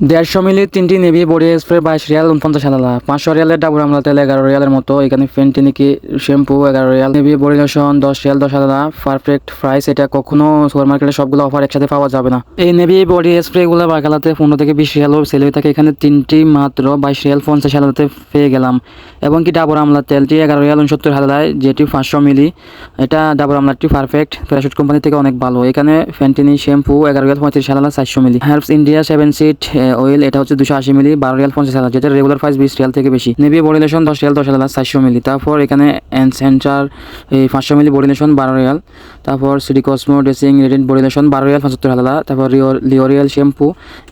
দেড়শো মিলি, তিনটি Nivea, body spray বাইশ রিয়াল, উনপঞ্চাশ হাজার পাঁচশো রিয়ালের ডাবুর আমলা তেল এগারো রিয়ালের মতো। এখানে ফেন্টিনিকি শ্যাম্পু, এগারো রিয়াল। নেভি, বডি লোশন, দশ রিয়াল, দশ হাজার পারফেক্ট প্রাইস, এটা কখনো সুপার মার্কেটে সবগুলো অফার একসাথে পাওয়া যাবে না। এই নেভি, বডি স্প্রেগুলো বাকালাতে পনেরো থেকে বিশ রিয়ালও সেল হয়ে থাকে। এখানে তিনটি মাত্র বাইশ রিয়াল, পঞ্চাশ হাজারতে পেয়ে গেলাম। এবং কি ডাবর আমলা তেলটি এগারো রিয়াল, উনসত্তর হাজার যেটি পাঁচশো মিলি। এটা ডাবর আমলাটি পারফেক্ট প্যারাশুট কোম্পানি থেকে অনেক ভালো। এখানে ফ্যান্টিনি শ্যাম্পু, এগারো রিয়াল, পঁয়ত্রিশ হাজার চারশো milli. Herbs India seven seed oil এটা হচ্ছে দুশো আশি মিলি, বারো রিয়াল পঞ্চাশ হাজার, যেটা রেগুলার প্রাইস বিশ রিয়াল থেকে বেশি। নেভি বডি দশ রিয়াল, দশ হাজার চারশো মিলি। তারপর এখানে সেন্টার এই পাঁচশো মিলি বডি বারো রিয়াল। তারপর সিটি কসমো ড্রেসিং রেডিন বডি বারো রিয়াল, পঁচাত্তর হাজার। তারপর রিও লিওরিয়াল শ্যাম্পু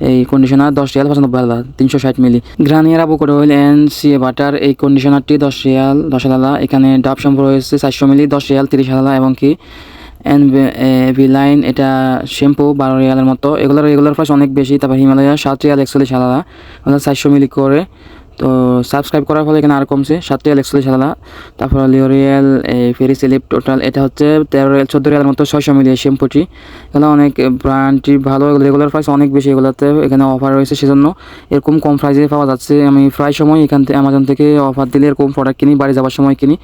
এই কন্ডিশনার দশ রিয়াল, পঁচানব্বই হাজার, তিনশো ষাট milli. Garnier avocado oil and shea butter এই কন্ডিশনারটি দশ রিয়াল, দশ হাজার। এখানে ডাব শ্যাম্পু রয়েছে চারশো মিলি, দশ রিয়াল, তিরিশ হাজার এবং কি এন ভিলাইন এটা শ্যাম্পু বারো রিয়ালের মতো। এগুলোর রেগুলার প্রাইস অনেক বেশি, তারপর হিমালয়া, সাত রিয়াল, একচল্লিশ আলাদা ওগুলো চারশো মিলি করে। তো সাবস্ক্রাইব করার ফলে এখানে আর কমছে। সাত রিয়াল একচল্লিশ হাজার তারপর লিওরিয়াল ফেরি সিলিপ টোটাল এটা হচ্ছে তেরো রিয়াল, চোদ্দ রিয়ালের মতো ছয়শো মিলি শ্যাম্পুটি এগুলো অনেক ব্র্যান্ডটি ভালো রেগুলার প্রাইস অনেক বেশি এগুলোতে এখানে অফার রয়েছে সেজন্য। এরকম কম প্রাইসে পাওয়া যাচ্ছে। আমি প্রায় সময় এখান থেকে অ্যামাজন থেকে অফার দিলে এরকম প্রোডাক্ট কিনি, বাড়ি যাওয়ার সময় কিনি।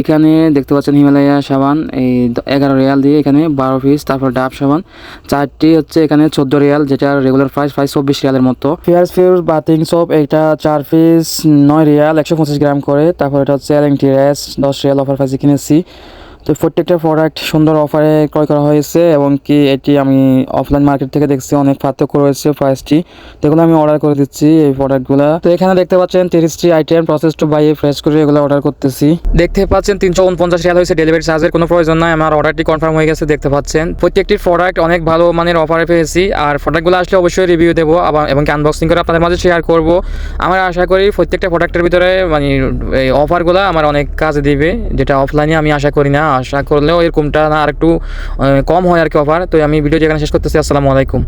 এখানে দেখতে পাচ্ছেন হিমালয়া সাবান, এই এগারো রিয়াল দিয়ে এখানে বারো পিস তারপর ডাব সাবান। চারটি হচ্ছে এখানে চোদ্দ রিয়াল, যেটা রেগুলার প্রাইস প্রায় চব্বিশ রিয়ালের মতো। ফেয়ার ফিউর বাথিং সোপ এটা চার পিস নয় রিয়াল, একশো পঁচিশ গ্রাম করে। তারপর এটা হচ্ছে এলএনটি রেস দশ রিয়াল অফার প্রাইসে কিনেছি। তো প্রত্যেকটা প্রোডাক্ট সুন্দর অফারে ক্রয় করা হয়েছে এবং কি এটি আমি অফলাইন মার্কেট থেকে দেখছি অনেক পার্থক্য রয়েছে প্রাইসটি এগুলো আমি অর্ডার করে দিচ্ছি এই প্রোডাক্টগুলো তো এখানে দেখতে পাচ্ছেন তিরিশটি item process to buy fresh করে এগুলো অর্ডার করতেছি। দেখতে পাচ্ছেন তিনশো উনপঞ্চাশ রিয়াল হয়েছে ডেলিভারি চার্জের কোনো প্রয়োজন নাই। আমার অর্ডারটি কনফার্ম হয়ে গেছে, দেখতে পাচ্ছেন। প্রত্যেকটি প্রোডাক্ট অনেক ভালো মানের অফারে পেয়েছি। আর প্রোডাক্টগুলো আসলে অবশ্যই রিভিউ দেবো আবার এবং আনবক্সিং করে আপনাদের মাঝে শেয়ার করব। আমার আশা করি প্রত্যেকটা প্রোডাক্টের ভিতরে মানে এই অফারগুলো আমার অনেক কাজে দিবে, যেটা অফলাইনে আমি আশা করি না। আশা করলেও এরকমটা না আর একটু কম হয় আর কি অফার তো আমি ভিডিও যেখানে শেষ করতেছি। আসসালামু আলাইকুম।